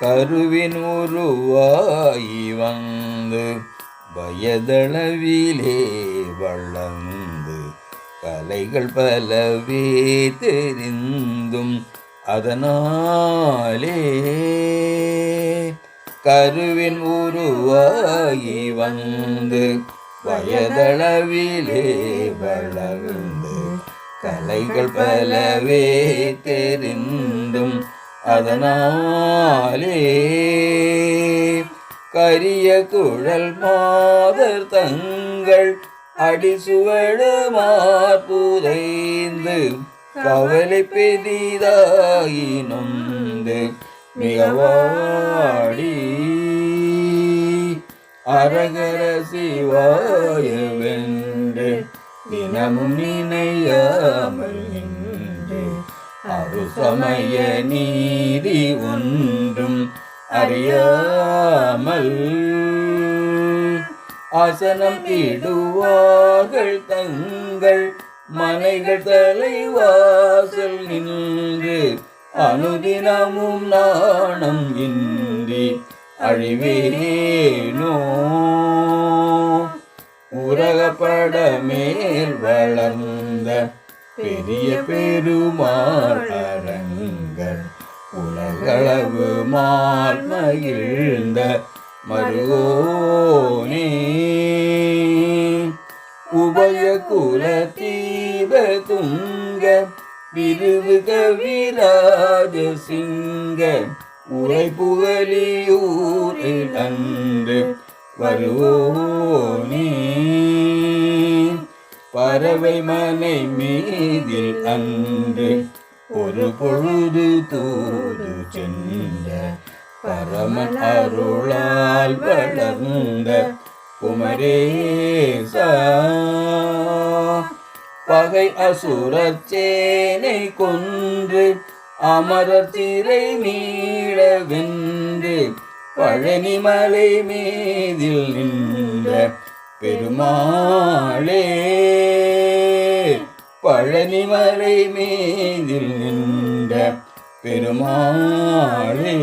கருவின் உருவாகி வந்து வயதளவிலே வளர்ந்து கலைகள் பலவே தெரிந்தும் அதனாலே கருவின் உருவாகி வந்து வயதளவிலே வளர்ந்து கலைகள் பலவே தெரிந்தும் அதனாலே கரிய குழல் மாதர் தங்கள் அடிசுவடு மார்புதைந்து கவலை பெரிதாயினொந்து மிகவாடி அரகர சிவாயவென்று தினமும் நினையாமல் அரு சமய நீதி ஒன்றும் அறியாமல் அசனம் இடுவார்கள் தங்கள் மனைகள் தலைவாசல் நின்று அனுதினமும் நாணம் இன்றி அழிவேனோ? உலகப்பட மேல் வளர்ந்த பெரிய பெருமாள் அரங்கர் உலகளவு மால் மகிழ்ந்த மருகோனே. உபய குல தீப துங்க விருவு கவிராஜ சிங்க உரை புகழியூரில் அன்று வருவோனே பறவை மனை மீதில் அன்று ஒரு பொழுது தூது சென்ற பரமன் அருளால் வளர்ந்த குமரேசா பகை அசுரச்சேனை கொன்று அமரர் திரை மீள வென்று பழனிமலை மீதில் நின்ற பெருமாளே பழனிமலை மீதில் நின்ற பெருமாளே